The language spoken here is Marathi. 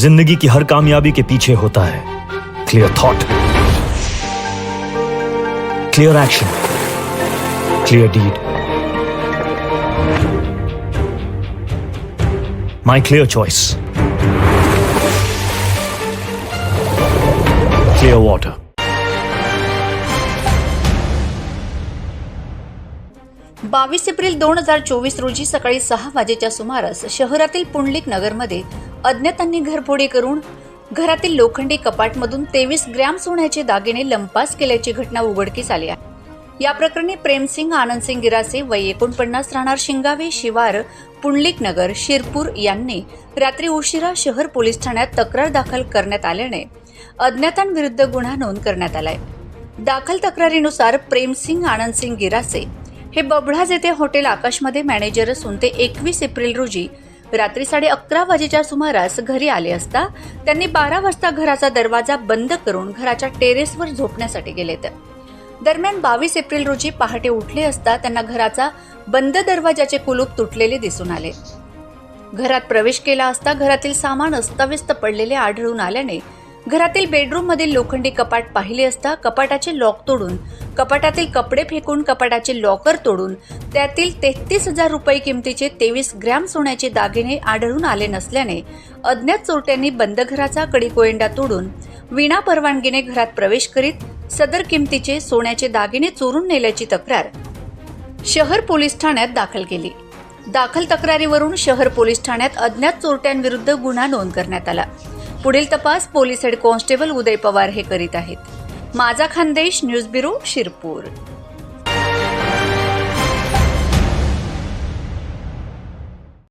जिंदगी की हर कामयाबी के पीछे होता है। Clear thought clear action clear deed my clear choice clear water बावीस एप्रिल दोन हजार चोवीस रोजी सकाळी सहा वाजेच्या सुमारास शहरातील पुंडलिक नगरमध्ये अज्ञातांनी घरफोडी करून घरातील लोखंडी कपाटमधून तेवीस ग्रॅम सोन्याचे दागिने लंपास केल्याची घटना उघडकीस आली आहे. या प्रकरणी प्रेमसिंग आनंदसिंग गिरासे वय एकोणपन्नास राहणार शिंगावे शिवार पुंडलिक नगर शिरपूर यांनी रात्री उशिरा शहर पोलीस ठाण्यात तक्रार दाखल करण्यात आल्याने अज्ञातांविरुद्ध गुन्हा नोंद करण्यात आलाय. दाखल तक्रारीनुसार प्रेमसिंग आनंदसिंग गिरासे हे बबळाज येथे हॉटेल आकाशमध्ये मॅनेजर असून ते एकवीस एप्रिल रोजी रात्री साडे अकरा वाजेच्या सुमारास घरी आले असता त्यांनी बारा वाजता घराचा दरवाजा बंद करून घराच्या टेरेसवर झोपण्यासाठी गेलेत. दरम्यान बावीस एप्रिल रोजी पहाटे उठले असता त्यांना घराचा बंद दरवाजाचे कुलूप तुटलेले दिसून आले. घरात प्रवेश केला असता घरातील सामान अस्ताव्यस्त पडलेले आढळून आल्याने घरातील बेडरूममधील लोखंडी कपाट पाहिले असता कपाटाचे लॉक तोडून कपाटातील कपडे फेकून कपाटाचे लॉकर तोडून त्यातील तेहतीस हजार रुपये किमतीचे तेवीस ग्रॅम सोन्याचे दागिने आढळून आले नसल्याने अज्ञात चोरट्यांनी बंद घराचा कडीकोयंडा तोडून विना परवानगीने घरात प्रवेश करीत सदर किमतीचे सोन्याचे दागिने चोरून नेल्याची तक्रार शहर पोलीस ठाण्यात दाखल केली. दाखल तक्रारीवरून शहर पोलीस ठाण्यात अज्ञात चोरट्यांविरुद्ध गुन्हा नोंद करण्यात आला. पुढील तपास police head constable Uday Pawar हे करीत आहेत. माझा खानदेश न्यूज ब्युरो शिरपूर.